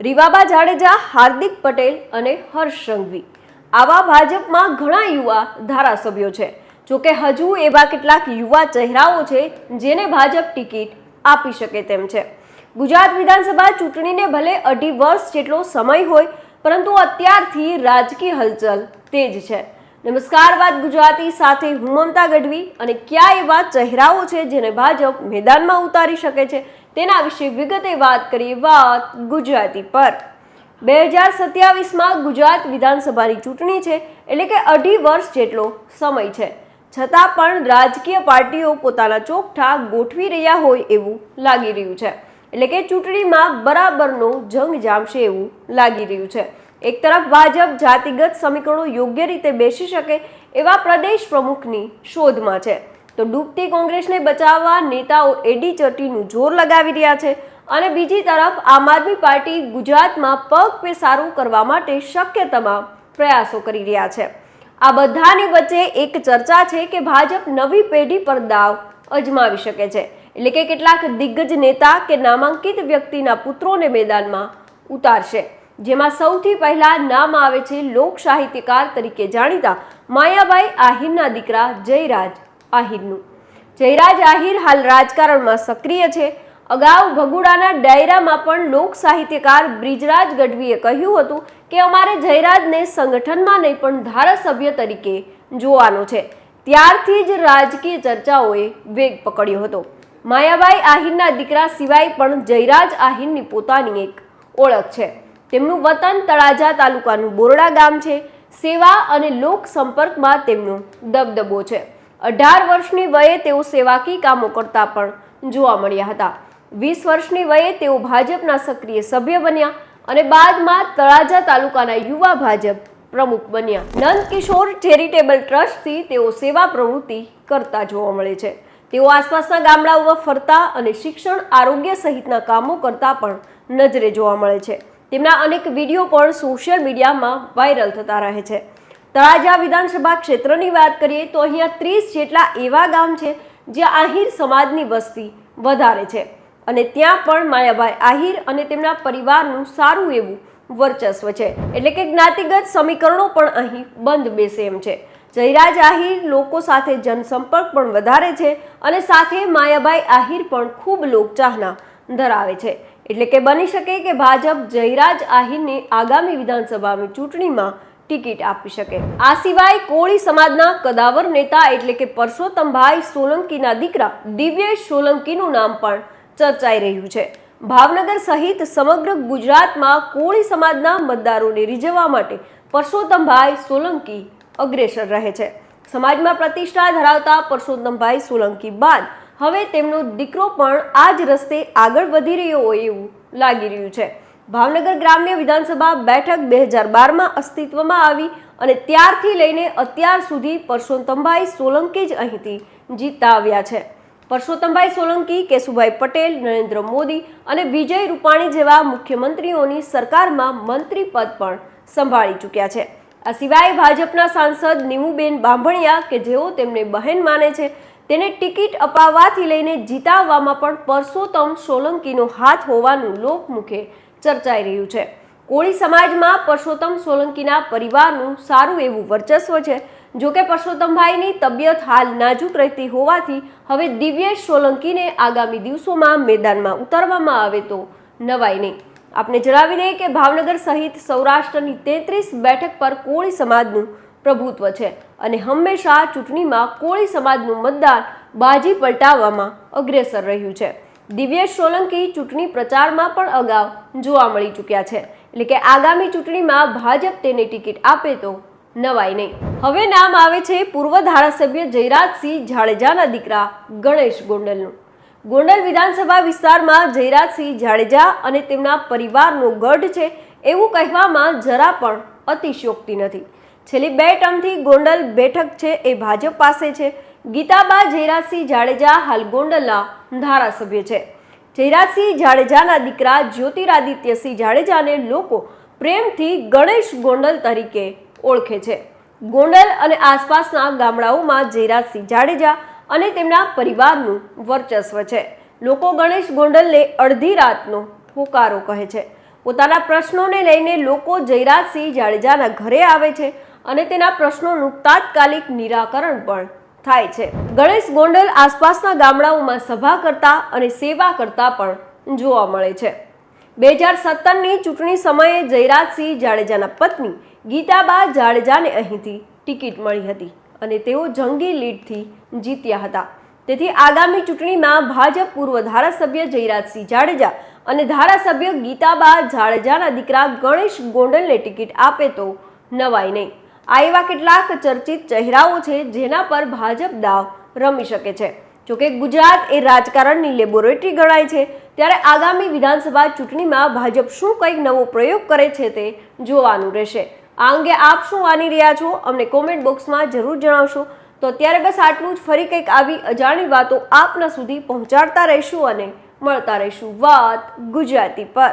રીવાબા જાડેજા, હાર્દિક પટેલ અને હર્ષ સંઘવી. આવા ભાજપમાં ઘણા યુવા ધારાસભ્યો છે. જોકે હજુ એવા કેટલાક યુવા ચહેરાઓ છે જેને ભાજપ ટિકિટ આપી શકે તેમ છે. ગુજરાત વિધાનસભા ચૂંટણીને ભલે અઢી વર્ષ જેટલો સમય હોય, પરંતુ અત્યારથી રાજકીય હલચલ તેજ છે. નમસ્કાર વાત ગુજરાતી સાથે હું મમતા ગઢવી અને કયા એવા ચહેરાઓ છે જેને ભાજપ મેદાનમાં ઉતારી શકે છે તેના વિશે વિગતે વાત કરીએ વાત ગુજરાતી પર. બે હજાર સત્યાવીસમાં ગુજરાત વિધાનસભાની ચૂંટણી છે, એટલે કે અઢી વર્ષ જેટલો સમય છે. છતાં પણ રાજકીય પાર્ટીઓ પોતાના ચોકઠા ગોઠવી રહ્યા હોય એવું લાગી રહ્યું છે. એટલે કે ચૂંટણીમાં બરાબરનો જંગ જામશે એવું લાગી રહ્યું છે. એક તરફ ભાજપ જાતિગત સમીકરણો યોગ્ય રીતે બેસી શકે એવા પ્રદેશ પ્રમુખની શોધમાં છે. તો ડૂબતી કોંગ્રેસને બચાવવા નેતાઓ એડી ચટીનું જોર લગાવી રહ્યા છે અને બીજી તરફ આમ આદમી પાર્ટી ગુજરાતમાં પગ પેસારો કરવા માટે શક્ય તમામ પ્રયાસો કરી રહ્યા છે. આ બધાની વચ્ચે એક ચર્ચા છે કે ભાજપ નવી પેઢી પર દાવ અજમાવી શકે છે. એટલે કે કેટલાક દિગ્ગજ નેતા કે નામાંકિત વ્યક્તિના પુત્રોને મેદાનમાં ઉતારશે. જેમાં સૌથી પહેલા નામ આવે છે લોક સાહિત્યકાર તરીકે જાણીતા માયાભાઈ આહિરના દીકરા જયરાજ આહિરનું. જયરાજ આહિર હાલ રાજકારણમાં સક્રિય છે. અગાઉ ભગુડાના ડાયરામાં પણ લોક સાહિત્યકાર બ્રિજરાજ ગઢવીએ કહ્યું હતું કે અમારે જયરાજને સંગઠનમાં નહીં પણ ધારાસભ્ય તરીકે જોવાનો છે. ત્યારથી જ રાજકીય ચર્ચાઓએ વેગ પકડ્યો હતો. માયાભાઈ આહિરના દીકરા સિવાય પણ જયરાજ આહિરની પોતાની એક ઓળખ છે. તેમનું વતન તળાજા તાલુકાનું બોરડા ગામ છે. સેવા અને લોક સંપર્કમાં તેમનો દબદબો છે. અઢાર વર્ષની વયે તેઓ સેવાકી કામો કરતા પણ જોવા મળ્યા હતા. વીસ વર્ષની વયે તેઓ ભાજપના સક્રિય સભ્ય બન્યા અને બાદમાં તળાજા તાલુકાના યુવા ભાજપ પ્રમુખ બન્યા. નંદકિશોર ચેરિટેબલ ટ્રસ્ટથી તેઓ સેવા પ્રવૃત્તિ કરતા જોવા મળે છે. તેઓ આસપાસના ગામડાઓમાં ફરતા અને શિક્ષણ, આરોગ્ય સહિતના કામો કરતા પણ નજરે જોવા મળે છે. તેમના અનેક વીડિયો પણ સોશિયલ મીડિયામાં વાયરલ થતા રહે છે. તળાજા વિધાનસભા ક્ષેત્રની વાત કરીએ તો અહીંયા ત્રીસ જેટલા એવા ગામ છે જ્યાં આહિર સમાજની વસ્તી વધારે છે. અને ત્યાં પણ માયાભાઈ આહિર અને તેમના પરિવારનું સારું એવું વર્ચસ્વ છે. એટલે કે જ્ઞાતિગત સમીકરણો પણ અહીં બંધ બેસે એમ છે. જયરાજ આહિર લોકો સાથે જનસંપર્ક પણ વધારે છે અને સાથે માયાભાઈ આહિર પણ ખૂબ લોકચાહના ધરાવે છે. એટલે કે બની શકે કે ભાજપ જયરાજ આહિરને આગામી વિધાનસભાની ચૂંટણીમાં ટિકિટ આપી શકે. આ સિવાય કોળી સમાજના કદાવર નેતા એટલે કે પરસોત્તમભાઈ સોલંકીના દીકરા દિવ્યેશ સોલંકીનું નામ પણ ચર્ચાઈ રહ્યું છે. ભાવનગર સહિત સમગ્ર ગુજરાતમાં કોળી સમાજના મતદારોને રીઝવવા માટે પરસોત્તમભાઈ સોલંકી અગ્રેસર રહે છે. સમાજમાં પ્રતિષ્ઠા ધરાવતા પરસોત્તમભાઈ સોલંકી બાદ હવે તેમનો દીકરો પણ આ જ રસ્તે આગળ વધી રહ્યો હોય એવું લાગી રહ્યું છે. ભાવનગર ગ્રામ્ય વિધાનસભા બેઠક બે હજાર બારમાં અસ્તિત્વમાં આવી અને ત્યારથી લઈને અત્યાર સુધી પરસોત્તમભાઈ સોલંકી જ અહીંથી જીતતા આવ્યા છે. પરસોત્તમભાઈ સોલંકી, કેશુભાઈ પટેલ, નરેન્દ્ર મોદી અને વિજય રૂપાણી જેવા મુખ્યમંત્રીઓની સરકારમાં મંત્રી પદ પણ સંભાળી ચૂક્યા છે. આ સિવાય ભાજપના સાંસદ નીમુબેન બાંભણિયા કે જેઓ તેમને બહેન માને છે, તેને ટિકિટ અપાવવાથી લઈને જીતાવવામાં પણ પરસોત્તમ સોલંકીનો હાથ હોવાનું લોકમુખે ચર્ચાઈ રહ્યું છે. કોળી સમાજમાં પરસોત્તમ સોલંકીના પરિવારનું સારું એવું વર્ચસ્વ છે. જોકે પરસોત્તમભાઈની તબિયત હાલ નાજુક રહેતી હોવાથી હવે દિવ્યેશ સોલંકીને આગામી દિવસોમાં મેદાનમાં ઉતારવામાં આવે તો નવાઈ નહીં. આપને જણાવી દઈએ કે ભાવનગર સહિત સૌરાષ્ટ્રની તેત્રીસ બેઠક પર કોળી સમાજનું પ્રભુત્વ છે અને હંમેશા ચૂંટણીમાં કોળી સમાજનું મતદાન બાજી પલટાવવામાં અગ્રેસર રહ્યું છે. દિવ્યેશ સોલંકી ચૂંટણી પ્રચારમાં પણ અગાઉ જોવા મળી ચૂક્યા છે. એટલે કે આગામી ચૂંટણીમાં ભાજપ તેને ટિકિટ આપે તો નવાય નહીં. હવે નામ આવે છે પૂર્વ ધારાસભ્ય જયરાજસિંહ જાડેજાના દીકરા ગણેશ ગોંડલનું. ગોંડલ વિધાનસભા વિસ્તારમાં જયરાજસિંહ જાડેજા અને તેમના પરિવારનો ગઢ છે એવું કહેવામાં જરા પણ અતિશયોક્તિ નથી. છેલ્લી બે ટર્મથી ગોંડલ બેઠક છે એ ભાજપ પાસે છે. ગીતાબા જયરાજસિંહ જાડેજા હાલ ગોંડલના ધારાસભ્ય છે. જયરાજસિંહ જાડેજાના દીકરા જ્યોતિરાદિત્યસિંહ જાડેજાને લોકો પ્રેમથી ગણેશ ગોંડલ તરીકે ઓળખે છે. ગોંડલ અને આસપાસના ગામડાઓમાં જયરાજસિંહ જાડેજા અને તેમના પરિવારનું વર્ચસ્વ છે. લોકો ગણેશ ગોંડલને અડધી રાતનો હોકારો કહે છે. પોતાના પ્રશ્નોને લઈને લોકો જયરાજસિંહ જાડેજાના ઘરે આવે છે અને તેના પ્રશ્નોનું તાત્કાલિક નિરાકરણ પણ થાય છે. ગણેશ ગોંડલ આસપાસના ગામડાઓમાં સભા કરતા અને સેવા કરતા પણ જોવા મળે છે. બે હજાર સત્તરની ચૂંટણી સમયે જયરાજસિંહ જાડેજાના પત્ની ગીતાબા જાડેજાને અહીંથી ટિકિટ મળી હતી અને તેઓ જંગી લીડથી જીત્યા હતા. તેથી આગામી ચૂંટણીમાં ભાજપ પૂર્વ ધારાસભ્ય જયરાજસિંહ જાડેજા અને ધારાસભ્ય ગીતાબા જાડેજાના દીકરા ગણેશ ગોંડલને ટિકિટ આપે તો નવાઈ નહીં. આ એવા કેટલાક ચર્ચિત ચહેરાઓ છે જેના પર ભાજપ દાવ રમી શકે છે. જોકે ગુજરાત એ રાજકારણની લેબોરેટરી ગણાય છે, ત્યારે આગામી વિધાનસભા ચૂંટણીમાં ભાજપ શું કંઈક નવો પ્રયોગ કરે છે તે જોવાનું રહેશે. આ અંગે આપ શું માની રહ્યા છો, અમને કોમેન્ટ બોક્સમાં જરૂર જણાવશો. તો અત્યારે બસ આટલું જ, ફરી કંઈક આવી અજાણી વાતો આપના સુધી પહોંચાડતા રહીશું અને મળતા રહીશું. વાત ગુજરાતી પર.